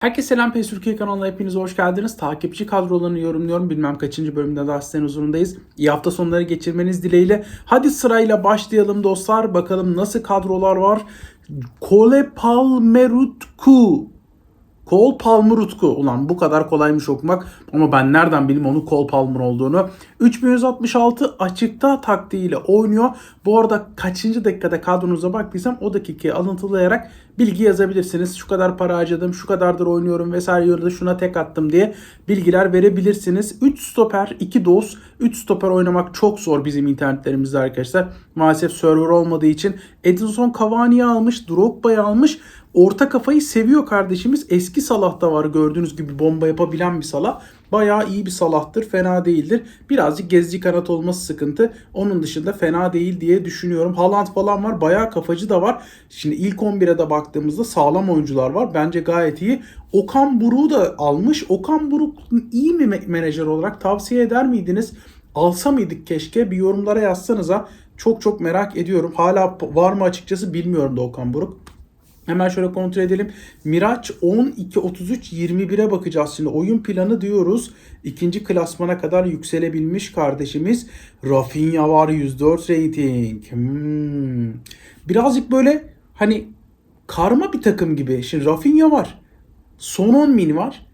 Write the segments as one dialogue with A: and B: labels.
A: Herkese selam PES Türkiye kanalına hepiniz hoş geldiniz. Takipçi kadrolarını yorumluyorum. Bilmem kaçıncı bölümde daha sizden huzurundayız. İyi hafta sonları geçirmeniz dileğiyle. Hadi sırayla başlayalım dostlar. Bakalım nasıl kadrolar var. Kole Palmerutku. Cole Palmer Utku. Ulan bu kadar kolaymış okumak ama ben nereden bileyim onun Cole Palmer olduğunu. 3166 açıkta taktiğiyle oynuyor. Bu arada kaçıncı dakikada kadronuza baktıysam o dakikayı alıntılayarak bilgi yazabilirsiniz. Şu kadar para harcadım, şu kadardır oynuyorum vesaire ya da şuna tek attım diye bilgiler verebilirsiniz. 3 stoper, 2 dos. 3 stoper oynamak çok zor bizim internetlerimizde arkadaşlar. Maalesef server olmadığı için Edinson Cavani'yi almış, Drogba'yı almış. Orta kafayı seviyor kardeşimiz. Eski Salah'ta var gördüğünüz gibi bomba yapabilen bir Salah. Bayağı iyi bir Salah'tır. Fena değildir. Birazcık gezici kanat olması sıkıntı. Onun dışında fena değil diye düşünüyorum. Haaland falan var. Bayağı kafacı da var. Şimdi ilk 11'e de baktığımızda sağlam oyuncular var. Bence gayet iyi. Okan Buruk'u da almış. Okan Buruk iyi mi me- menajer olarak tavsiye eder miydiniz? Alsa mıydık keşke? Bir yorumlara yazsanıza. Çok çok merak ediyorum. Hala var mı açıkçası bilmiyorum da Okan Buruk. Hemen şöyle kontrol edelim. Miraç 12 33 21'e bakacağız şimdi. Oyun planı diyoruz. İkinci klasmana kadar yükselebilmiş kardeşimiz. Rafinha var 104 rating. Hmm. Birazcık böyle hani karma bir takım gibi. Şimdi Rafinha var. Son 10 min var.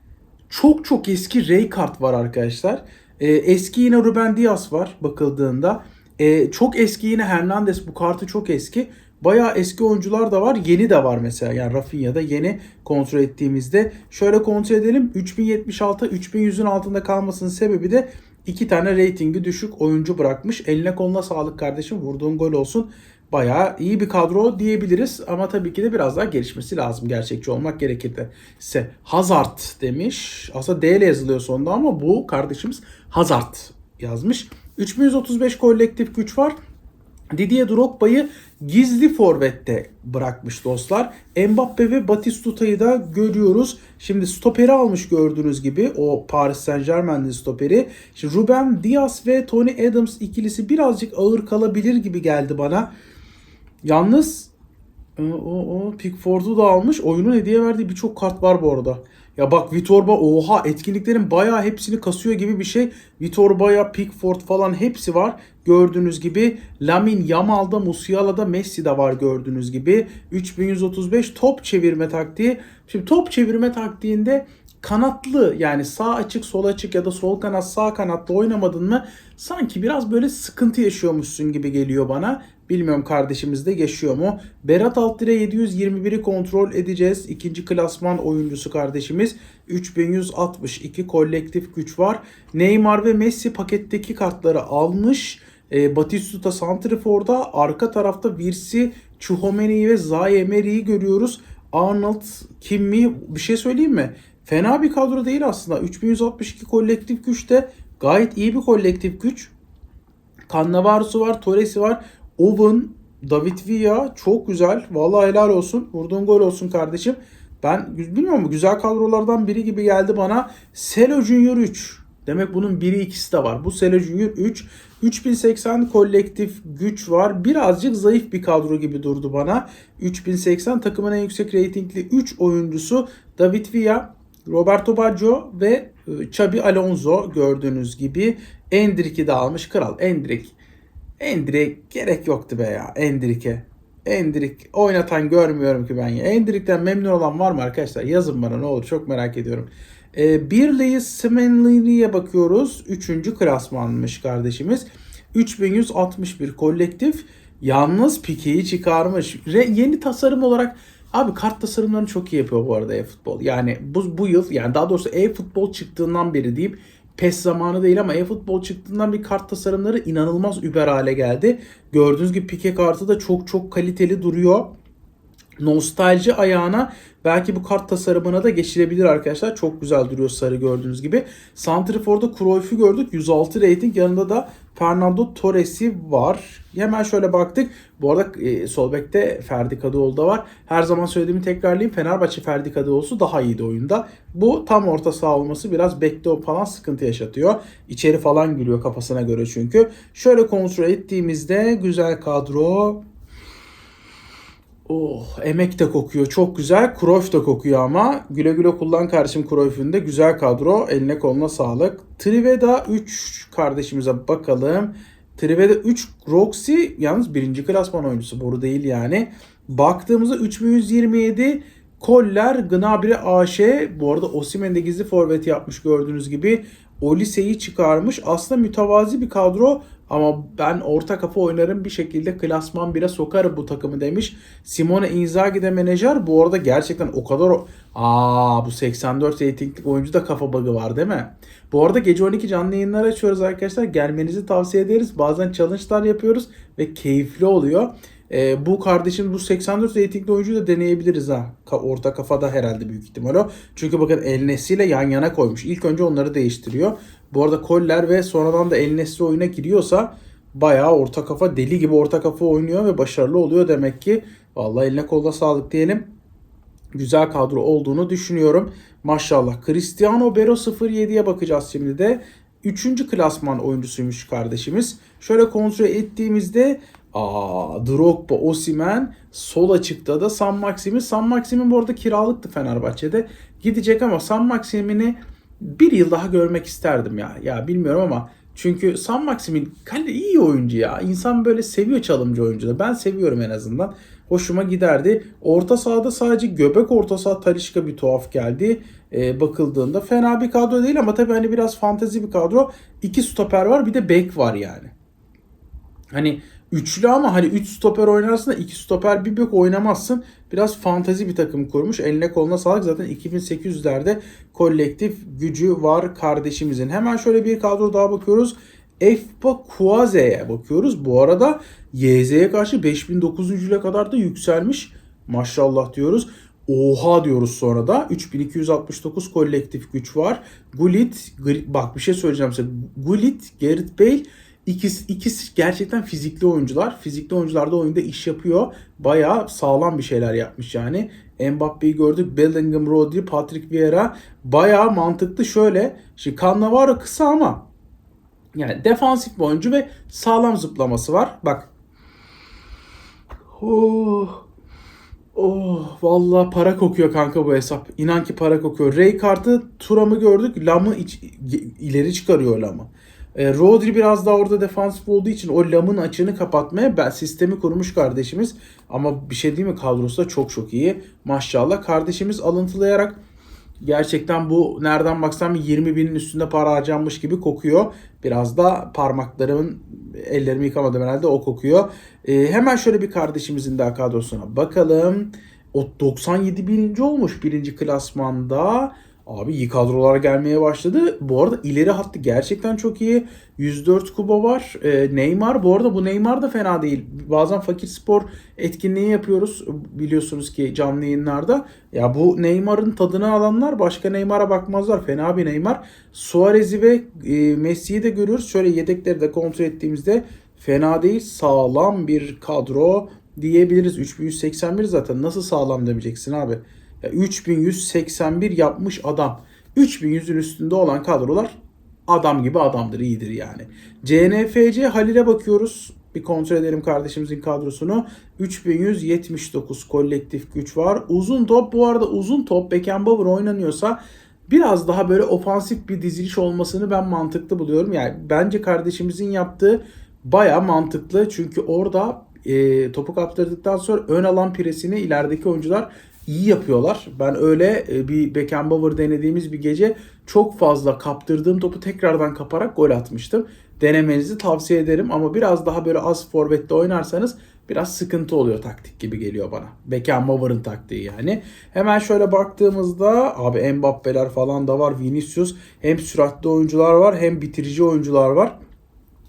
A: Çok çok eski Rijkaard var arkadaşlar. Ee, eski yine Ruben Dias var bakıldığında. Ee, çok eski yine Hernandez. Bu kartı çok eski. Bayağı eski oyuncular da var. Yeni de var mesela. Yani Rafinha'da yeni kontrol ettiğimizde. Şöyle kontrol edelim. 3076 3100'ün altında kalmasının sebebi de iki tane reytingi düşük oyuncu bırakmış. Eline koluna sağlık kardeşim. Vurduğun gol olsun. Bayağı iyi bir kadro diyebiliriz. Ama tabii ki de biraz daha gelişmesi lazım. Gerçekçi olmak gerekirdi. Ise Hazard demiş. Aslında D ile yazılıyor sonunda ama bu kardeşimiz Hazard yazmış. 3135 kolektif güç var. Didier Drogba'yı gizli forvette bırakmış dostlar. Mbappe ve Batistuta'yı da görüyoruz. Şimdi stoperi almış gördüğünüz gibi o Paris Saint Germain'li stoperi. Şimdi Ruben Dias ve Tony Adams ikilisi birazcık ağır kalabilir gibi geldi bana. Yalnız o, o Pickford'u da almış. Oyunun hediye verdiği birçok kart var bu arada. Ya bak Vitor Ba oha etkinliklerin bayağı hepsini kasıyor gibi bir şey. Vitor Baya, Pickford falan hepsi var. Gördüğünüz gibi Lamin Yamal'da, Musiala'da, Messi'de var gördüğünüz gibi. 3135 top çevirme taktiği. Şimdi top çevirme taktiğinde kanatlı yani sağ açık sol açık ya da sol kanat sağ kanatlı oynamadın mı sanki biraz böyle sıkıntı yaşıyormuşsun gibi geliyor bana. Bilmiyorum kardeşimiz de yaşıyor mu? Berat Altire 721'i kontrol edeceğiz. İkinci klasman oyuncusu kardeşimiz. 3162 kolektif güç var. Neymar ve Messi paketteki kartları almış. E, Batistuta Santrifor'da arka tarafta Virsi, Chouameni'yi ve Zaire Emery'i görüyoruz. Arnold, Kimmi bir şey söyleyeyim mi? Fena bir kadro değil aslında. 3162 kolektif güçte gayet iyi bir kolektif güç. Cannavaro'su var, Torres'i var. Owen, David Villa çok güzel. Vallahi helal olsun. Vurduğun gol olsun kardeşim. Ben bilmiyorum güzel kadrolardan biri gibi geldi bana. Selo Junior 3. Demek bunun biri ikisi de var. Bu Selo Junior 3. 3080 kolektif güç var. Birazcık zayıf bir kadro gibi durdu bana. 3080 takımın en yüksek reytingli 3 oyuncusu David Villa, Roberto Baggio ve e, Xabi Alonso gördüğünüz gibi. Endrick'i de almış. Kral Endrick. Endrick gerek yoktu be ya Endrick'e. Endrick oynatan görmüyorum ki ben ya. Endrick'ten memnun olan var mı arkadaşlar? Yazın bana ne olur çok merak ediyorum. Ee, Birley Semenli'ye bakıyoruz. Üçüncü klasmanmış kardeşimiz. 3161 kolektif. Yalnız Pike'yi çıkarmış. Re- yeni tasarım olarak Abi kart tasarımlarını çok iyi yapıyor bu arada e-futbol. Yani bu, bu yıl yani daha doğrusu e-futbol çıktığından beri diyeyim PES zamanı değil ama e-futbol çıktığından bir kart tasarımları inanılmaz über hale geldi. Gördüğünüz gibi Pike kartı da çok çok kaliteli duruyor. Nostalji ayağına belki bu kart tasarımına da geçirebilir arkadaşlar. Çok güzel duruyor sarı gördüğünüz gibi. Santrifor'da Cruyff'u gördük. 106 rating. Yanında da Fernando Torres'i var. Hemen şöyle baktık. Bu arada e, sol bekte Ferdi Kadıoğlu da var. Her zaman söylediğimi tekrarlayayım. Fenerbahçe Ferdi Kadıoğlu'su daha iyiydi oyunda. Bu tam orta saha olması biraz bekte falan sıkıntı yaşatıyor. İçeri falan giriyor kafasına göre çünkü. Şöyle kontrol ettiğimizde güzel kadro. Oh emek de kokuyor. Çok güzel. Cruyff da kokuyor ama. Güle güle kullan kardeşim Cruyff'ün de. Güzel kadro. Eline koluna sağlık. Triveda 3 kardeşimize bakalım. Triveda 3 Roxy yalnız birinci klasman oyuncusu. Boru değil yani. Baktığımızda 3127 Koller Gnabry AŞ. Bu arada Osimhen de gizli forvet yapmış gördüğünüz gibi. Olise'yi çıkarmış. Aslında mütevazi bir kadro ama ben orta kafa oynarım bir şekilde klasman 1'e sokarım bu takımı demiş. Simone Inzaghi de menajer. Bu arada gerçekten o kadar... Aa bu 84 reytinglik oyuncu da kafa bug'ı var değil mi? Bu arada gece 12 canlı yayınlar açıyoruz arkadaşlar. Gelmenizi tavsiye ederiz. Bazen challenge'lar yapıyoruz ve keyifli oluyor. Ee, bu kardeşim bu 84 reytingli oyuncuyu da deneyebiliriz ha. Ka- orta kafada herhalde büyük ihtimal o. Çünkü bakın El Nesri ile yan yana koymuş. İlk önce onları değiştiriyor. Bu arada Koller ve sonradan da El Nesri oyuna giriyorsa bayağı orta kafa deli gibi orta kafa oynuyor ve başarılı oluyor demek ki. Vallahi eline koluna sağlık diyelim. Güzel kadro olduğunu düşünüyorum. Maşallah. Cristiano Bero 07'ye bakacağız şimdi de. Üçüncü klasman oyuncusuymuş kardeşimiz. Şöyle kontrol ettiğimizde Aa, Drogba, Osimen sol açıkta da San Maxim'in. San Maxim'in bu arada kiralıktı Fenerbahçe'de. Gidecek ama San Maxim'ini bir yıl daha görmek isterdim ya. Ya bilmiyorum ama çünkü San Maxim'in kale iyi oyuncu ya. İnsan böyle seviyor çalımcı oyuncuları. Ben seviyorum en azından. Hoşuma giderdi. Orta sahada sadece göbek orta saha Talişka bir tuhaf geldi. Ee, bakıldığında fena bir kadro değil ama tabii hani biraz fantezi bir kadro. İki stoper var bir de bek var yani. Hani üçlü ama hani 3 stoper oynarsın da 2 stoper bir bek oynamazsın. Biraz fantezi bir takım kurmuş. Eline koluna sağlık. Zaten 2800'lerde kolektif gücü var kardeşimizin. Hemen şöyle bir kadro daha bakıyoruz. Efpa Kuaze'ye bakıyoruz. Bu arada YZ'ye karşı 5900'e kadar da yükselmiş. Maşallah diyoruz. Oha diyoruz sonra da. 3269 kolektif güç var. Gullit, bak bir şey söyleyeceğim size. Gullit, Gerrit Bale İkisi, ikisi gerçekten fizikli oyuncular. Fizikli oyuncular da oyunda iş yapıyor. Bayağı sağlam bir şeyler yapmış yani. Mbappe'yi gördük. Bellingham, Rodri, Patrick Vieira. Bayağı mantıklı şöyle. Şimdi Cannavaro kısa ama yani defansif bir oyuncu ve sağlam zıplaması var. Bak. Oh. Oh vallahi para kokuyor kanka bu hesap. İnan ki para kokuyor. Ray kartı Turam'ı gördük. Lam'ı ileri çıkarıyor Lam'ı. E, Rodri biraz daha orada defansif olduğu için o Lam'ın açığını kapatmaya ben sistemi kurmuş kardeşimiz. Ama bir şey değil mi kadrosu da çok çok iyi. Maşallah kardeşimiz alıntılayarak gerçekten bu nereden baksam 20 binin üstünde para harcanmış gibi kokuyor. Biraz da parmaklarımın ellerimi yıkamadım herhalde o kokuyor. E, hemen şöyle bir kardeşimizin daha kadrosuna bakalım. O 97 bininci olmuş birinci klasmanda. Abi iyi kadrolar gelmeye başladı. Bu arada ileri hattı gerçekten çok iyi. 104 Kuba var. Ee, Neymar bu arada bu Neymar da fena değil. Bazen fakir spor etkinliği yapıyoruz biliyorsunuz ki canlı yayınlarda. Ya bu Neymar'ın tadını alanlar başka Neymar'a bakmazlar. Fena bir Neymar. Suarez'i ve e, Messi'yi de görüyoruz. Şöyle yedekleri de kontrol ettiğimizde fena değil. Sağlam bir kadro diyebiliriz. 3181 zaten nasıl sağlam demeyeceksin abi. Ya 3181 yapmış adam. 3100'ün üstünde olan kadrolar adam gibi adamdır, iyidir yani. CNFC Halil'e bakıyoruz. Bir kontrol edelim kardeşimizin kadrosunu. 3179 kolektif güç var. Uzun top bu arada uzun top Beckenbauer oynanıyorsa biraz daha böyle ofansif bir diziliş olmasını ben mantıklı buluyorum. Yani bence kardeşimizin yaptığı baya mantıklı. Çünkü orada e, topu kaptırdıktan sonra ön alan presini ilerideki oyuncular iyi yapıyorlar. Ben öyle e, bir Beckenbauer denediğimiz bir gece çok fazla kaptırdığım topu tekrardan kaparak gol atmıştım. Denemenizi tavsiye ederim ama biraz daha böyle az forvette oynarsanız biraz sıkıntı oluyor taktik gibi geliyor bana. Beckenbauer'ın taktiği yani. Hemen şöyle baktığımızda abi Mbappe'ler falan da var. Vinicius hem süratli oyuncular var hem bitirici oyuncular var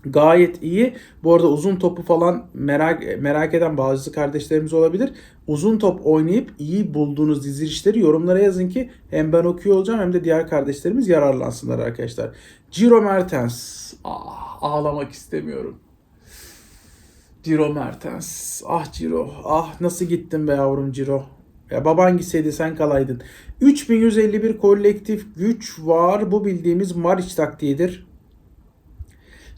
A: gayet iyi. Bu arada uzun topu falan merak merak eden bazı kardeşlerimiz olabilir. Uzun top oynayıp iyi bulduğunuz dizilişleri yorumlara yazın ki hem ben okuyor olacağım hem de diğer kardeşlerimiz yararlansınlar arkadaşlar. Ciro Mertens. Ah, ağlamak istemiyorum. Ciro Mertens. Ah Ciro. Ah nasıl gittin be yavrum Ciro. Ya baban gitseydi sen kalaydın. 3151 kolektif güç var. Bu bildiğimiz Maric taktiğidir.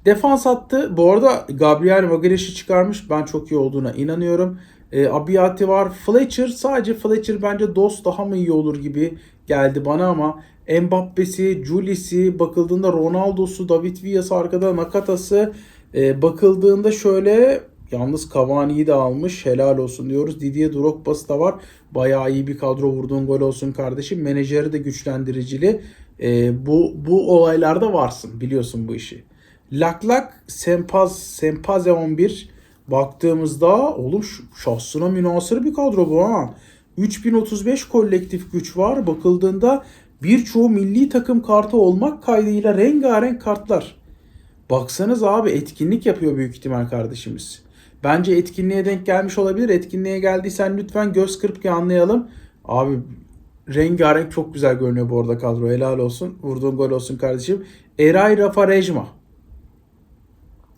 A: Defans hattı bu arada Gabriel Magalhaes'i çıkarmış. Ben çok iyi olduğuna inanıyorum. E, Abiati var. Fletcher sadece Fletcher bence Dost daha mı iyi olur gibi geldi bana ama Mbappe'si, Julius'i bakıldığında Ronaldo'su, David Villa'sı arkada Nakata'sı e, bakıldığında şöyle yalnız Cavani'yi de almış. Helal olsun diyoruz. Didier Drogba'sı da var. Bayağı iyi bir kadro vurduğun gol olsun kardeşim. Menajeri de güçlendiricili. E, bu bu olaylarda varsın. Biliyorsun bu işi. Laklak Sempaz Sempaze 11 baktığımızda oğlum şahsına münasır bir kadro bu ha. 3035 kolektif güç var. Bakıldığında birçoğu milli takım kartı olmak kaydıyla rengarenk kartlar. Baksanız abi etkinlik yapıyor büyük ihtimal kardeşimiz. Bence etkinliğe denk gelmiş olabilir. Etkinliğe geldiysen lütfen göz kırp ki anlayalım. Abi rengarenk çok güzel görünüyor bu arada kadro. Helal olsun. Vurduğun gol olsun kardeşim. Eray Rafa Rejma.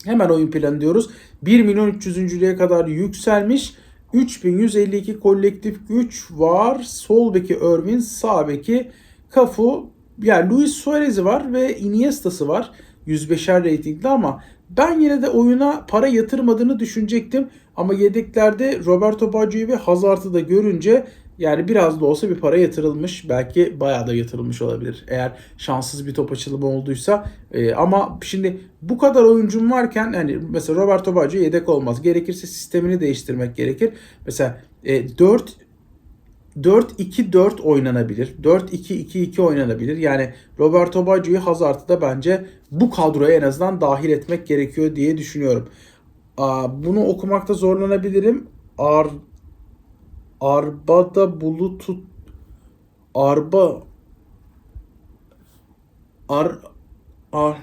A: Hemen oyun planı diyoruz. 1 milyon 300. kadar yükselmiş. 3152 kolektif güç var. Sol beki Irvin, sağ beki Cafu. Yani Luis Suarez'i var ve Iniesta'sı var. 105'er reytingli ama ben yine de oyuna para yatırmadığını düşünecektim. Ama yedeklerde Roberto Baggio'yu ve Hazard'ı da görünce yani biraz da olsa bir para yatırılmış. Belki bayağı da yatırılmış olabilir. Eğer şanssız bir top açılımı olduysa. Ee, ama şimdi bu kadar oyuncum varken hani mesela Roberto Baggio yedek olmaz. Gerekirse sistemini değiştirmek gerekir. Mesela e, 4 4-2-4 oynanabilir. 4-2-2-2 oynanabilir. Yani Roberto Baggio'yu Hazard'ı bence bu kadroya en azından dahil etmek gerekiyor diye düşünüyorum. Bunu okumakta zorlanabilirim. Arbada bulutu Arba Ar Ar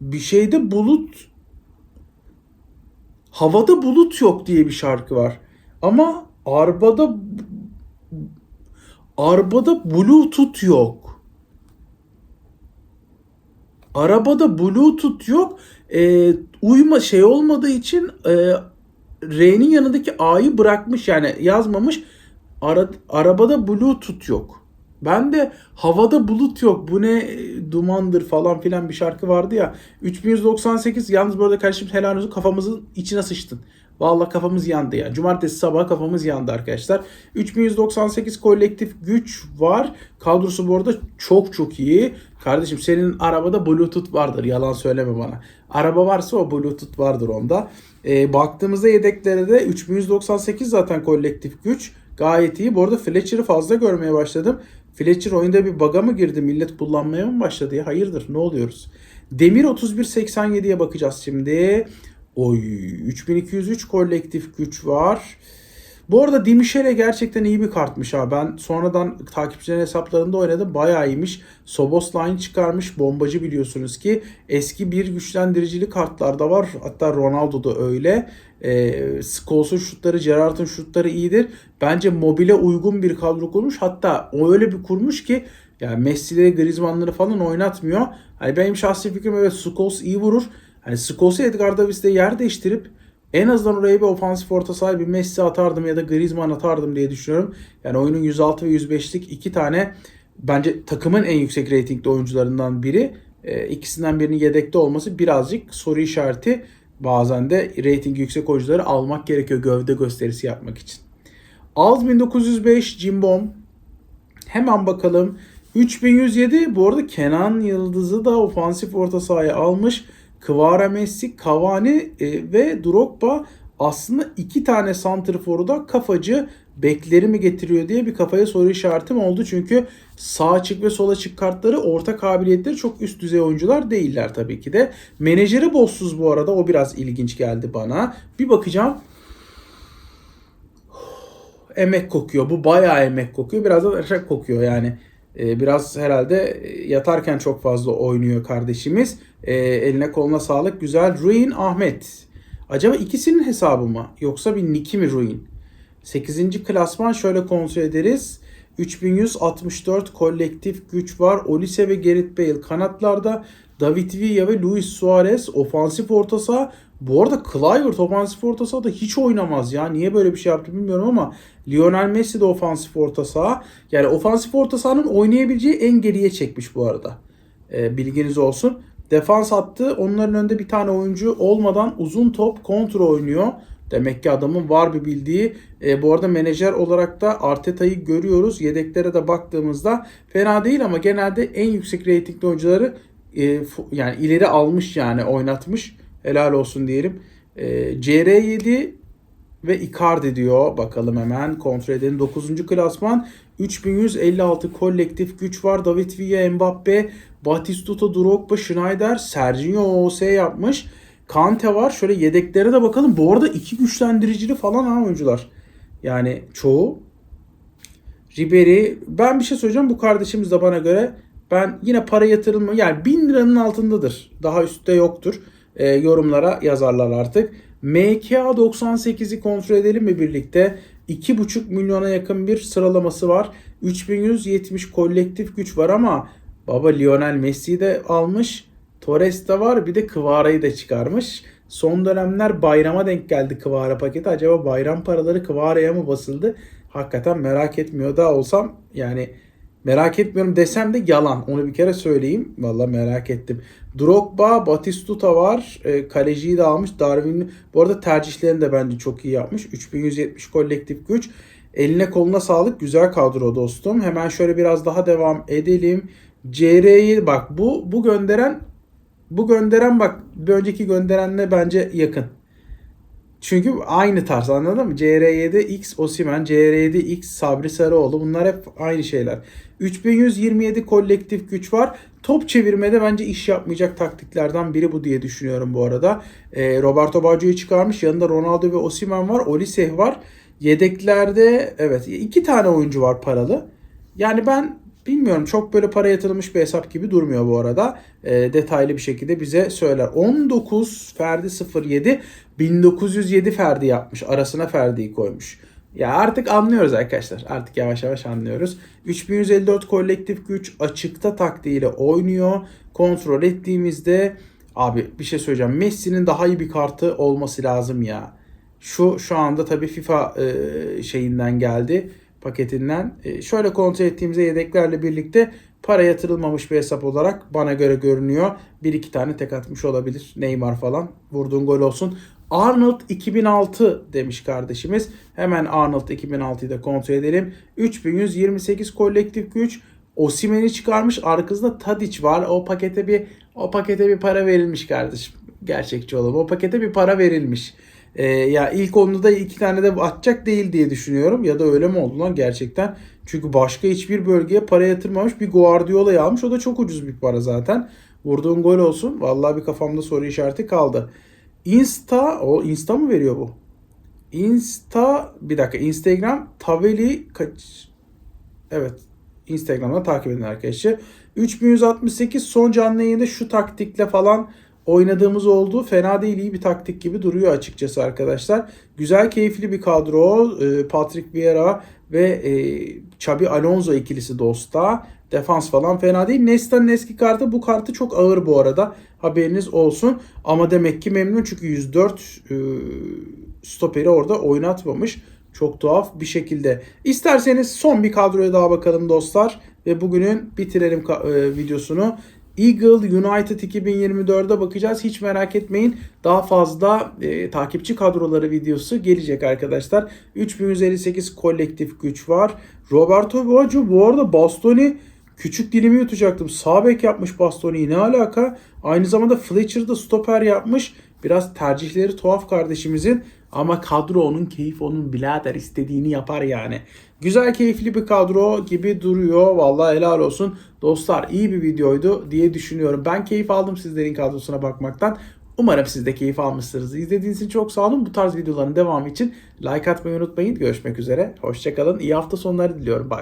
A: bir şeyde bulut Havada bulut yok diye bir şarkı var. Ama Arbada Arabada Bluetooth yok. Arabada Bluetooth yok. Ee, uyma şey olmadığı için e, R'nin yanındaki A'yı bırakmış yani yazmamış. Ara, arabada Bluetooth yok. Ben de havada bulut yok. Bu ne e, dumandır falan filan bir şarkı vardı ya. 3198 yalnız bu arada kardeşim helal olsun kafamızın içine sıçtın. Vallahi kafamız yandı ya. Cumartesi sabah kafamız yandı arkadaşlar. 3198 kolektif güç var. Kadrosu bu arada çok çok iyi. Kardeşim senin arabada bluetooth vardır. Yalan söyleme bana. Araba varsa o bluetooth vardır onda. Ee, baktığımızda yedeklere de 3198 zaten kolektif güç. Gayet iyi. Bu arada Fletcher'ı fazla görmeye başladım. Fletcher oyunda bir baga mı girdi? Millet kullanmaya mı başladı ya? Hayırdır? Ne oluyoruz? Demir 3187'ye bakacağız şimdi. Oy 3203 kolektif güç var. Bu arada Dimişele gerçekten iyi bir kartmış ha. Ben sonradan takipçilerin hesaplarında oynadım. Bayağı iyiymiş. Sobosline çıkarmış. Bombacı biliyorsunuz ki. Eski bir güçlendiricili kartlarda var. Hatta Ronaldo'da öyle. E, Scholes'un şutları, Gerrard'ın şutları iyidir. Bence mobile uygun bir kadro kurmuş. Hatta o öyle bir kurmuş ki yani Messi'leri, Griezmann'ları falan oynatmıyor. Hani benim şahsi fikrim evet Scholes iyi vurur. Hani Scholes'u Edgar Davis'te yer değiştirip en azından oraya bir ofansif orta sahibi bir Messi atardım ya da Griezmann atardım diye düşünüyorum. Yani oyunun 106 ve 105'lik iki tane bence takımın en yüksek reytingli oyuncularından biri. E, ikisinden birinin yedekte olması birazcık soru işareti. Bazen de reytingi yüksek oyuncuları almak gerekiyor gövde gösterisi yapmak için. Alt 1905 Cimbom. Hemen bakalım. 3107 bu arada Kenan Yıldız'ı da ofansif orta sahaya almış. Kvara Messi, Cavani e, ve Drogba aslında iki tane santrforu da kafacı bekleri mi getiriyor diye bir kafaya soru işaretim oldu. Çünkü sağ açık ve sol açık kartları orta kabiliyetleri çok üst düzey oyuncular değiller tabii ki de. Menajeri bossuz bu arada o biraz ilginç geldi bana. Bir bakacağım. Emek kokuyor. Bu bayağı emek kokuyor. Biraz da eşek kokuyor yani. Ee, biraz herhalde yatarken çok fazla oynuyor kardeşimiz. Ee, eline koluna sağlık. Güzel. Ruin Ahmet. Acaba ikisinin hesabı mı? Yoksa bir Niki mi Ruin? 8. klasman şöyle kontrol ederiz. 3164 kolektif güç var. Olise ve Gerrit Bale kanatlarda. David Villa ve Luis Suarez ofansif orta saha. Bu arada Kluivert ofansif orta sahada hiç oynamaz ya. Niye böyle bir şey yaptı bilmiyorum ama Lionel Messi de ofansif orta saha. Yani ofansif orta sahanın oynayabileceği en geriye çekmiş bu arada. Ee, bilginiz olsun. Defans attı. Onların önünde bir tane oyuncu olmadan uzun top kontra oynuyor. Demek ki adamın var bir bildiği. E, bu arada menajer olarak da Arteta'yı görüyoruz. Yedeklere de baktığımızda fena değil ama genelde en yüksek reytingli oyuncuları e, yani ileri almış yani oynatmış. Helal olsun diyelim. E, CR7 ve Icardi diyor. Bakalım hemen kontrol edelim. 9. klasman 3156 kolektif güç var. David Villa, Mbappe, Batistuta, Drogba, Schneider, Sergio OS yapmış. Kante var. Şöyle yedeklere de bakalım. Bu arada iki güçlendiricili falan ha oyuncular. Yani çoğu. Ribery. Ben bir şey söyleyeceğim. Bu kardeşimiz de bana göre ben yine para yatırılma yani 1000 liranın altındadır. Daha üstte yoktur. E, yorumlara yazarlar artık. MKA 98'i kontrol edelim mi birlikte? 2,5 milyona yakın bir sıralaması var. 3170 kolektif güç var ama baba Lionel Messi de almış. Torres de var bir de Kıvara'yı da çıkarmış. Son dönemler bayrama denk geldi Kıvara paketi. Acaba bayram paraları Kıvara'ya mı basıldı? Hakikaten merak etmiyor da olsam yani merak etmiyorum desem de yalan. Onu bir kere söyleyeyim. Valla merak ettim. Drogba, Batistuta var. E, kaleciyi de almış. Darwin bu arada tercihlerini de bence çok iyi yapmış. 3170 kolektif güç. Eline koluna sağlık. Güzel kadro dostum. Hemen şöyle biraz daha devam edelim. CR'yi bak bu bu gönderen bu gönderen bak bir önceki gönderenle bence yakın. Çünkü aynı tarz anladın mı? CR7X Osimen, CR7X Sabri Sarıoğlu bunlar hep aynı şeyler. 3127 kolektif güç var. Top çevirmede bence iş yapmayacak taktiklerden biri bu diye düşünüyorum bu arada. E, Roberto Baggio'yu çıkarmış. Yanında Ronaldo ve Osimen var. Oliseh var. Yedeklerde evet iki tane oyuncu var paralı. Yani ben bilmiyorum çok böyle para yatırılmış bir hesap gibi durmuyor bu arada. E, detaylı bir şekilde bize söyler. 19 Ferdi 07 1907 Ferdi yapmış. Arasına Ferdi'yi koymuş. Ya artık anlıyoruz arkadaşlar. Artık yavaş yavaş anlıyoruz. 3154 kolektif güç açıkta taktiğiyle oynuyor. Kontrol ettiğimizde abi bir şey söyleyeceğim. Messi'nin daha iyi bir kartı olması lazım ya. Şu şu anda tabii FIFA e, şeyinden geldi paketinden. E, şöyle kontrol ettiğimizde yedeklerle birlikte para yatırılmamış bir hesap olarak bana göre görünüyor. Bir iki tane tek atmış olabilir. Neymar falan. Vurduğun gol olsun. Arnold 2006 demiş kardeşimiz. Hemen Arnold 2006'yı da kontrol edelim. 3128 kolektif güç. Osimen'i çıkarmış. Arkasında Tadic var. O pakete bir o pakete bir para verilmiş kardeşim. Gerçekçi olalım. O pakete bir para verilmiş. Ee, ya ilk onda da iki tane de atacak değil diye düşünüyorum. Ya da öyle mi oldu lan gerçekten? Çünkü başka hiçbir bölgeye para yatırmamış bir Guardiola'yı almış. O da çok ucuz bir para zaten. Vurduğun gol olsun. Vallahi bir kafamda soru işareti kaldı. Insta, o Insta mı veriyor bu? Insta, bir dakika Instagram Taveli kaç? Evet. Instagram'da takip edin arkadaşlar. 3168 son canlı yayında şu taktikle falan oynadığımız oldu. Fena değil iyi bir taktik gibi duruyor açıkçası arkadaşlar. Güzel keyifli bir kadro. Ee, Patrick Vieira ve e, Xabi Alonso ikilisi dosta. Defans falan fena değil. Nesta'nın eski kartı bu kartı çok ağır bu arada. Haberiniz olsun. Ama demek ki memnun çünkü 104 e, stoperi orada oynatmamış. Çok tuhaf bir şekilde. İsterseniz son bir kadroya daha bakalım dostlar. Ve bugünün bitirelim e, videosunu. Eagle United 2024'de bakacağız. Hiç merak etmeyin. Daha fazla e, takipçi kadroları videosu gelecek arkadaşlar. 3158 kolektif güç var. Roberto Baggio bu arada Bastoni küçük dilimi yutacaktım. Sağ bek yapmış Bastoni'yi ne alaka? Aynı zamanda Fletcher'da stoper yapmış. Biraz tercihleri tuhaf kardeşimizin. Ama kadro onun, keyif onun birader istediğini yapar yani. Güzel keyifli bir kadro gibi duruyor. Vallahi helal olsun. Dostlar iyi bir videoydu diye düşünüyorum. Ben keyif aldım sizlerin kadrosuna bakmaktan. Umarım siz de keyif almışsınız. İzlediğiniz için çok sağ olun. Bu tarz videoların devamı için like atmayı unutmayın. Görüşmek üzere. Hoşçakalın. İyi hafta sonları diliyorum. Bye.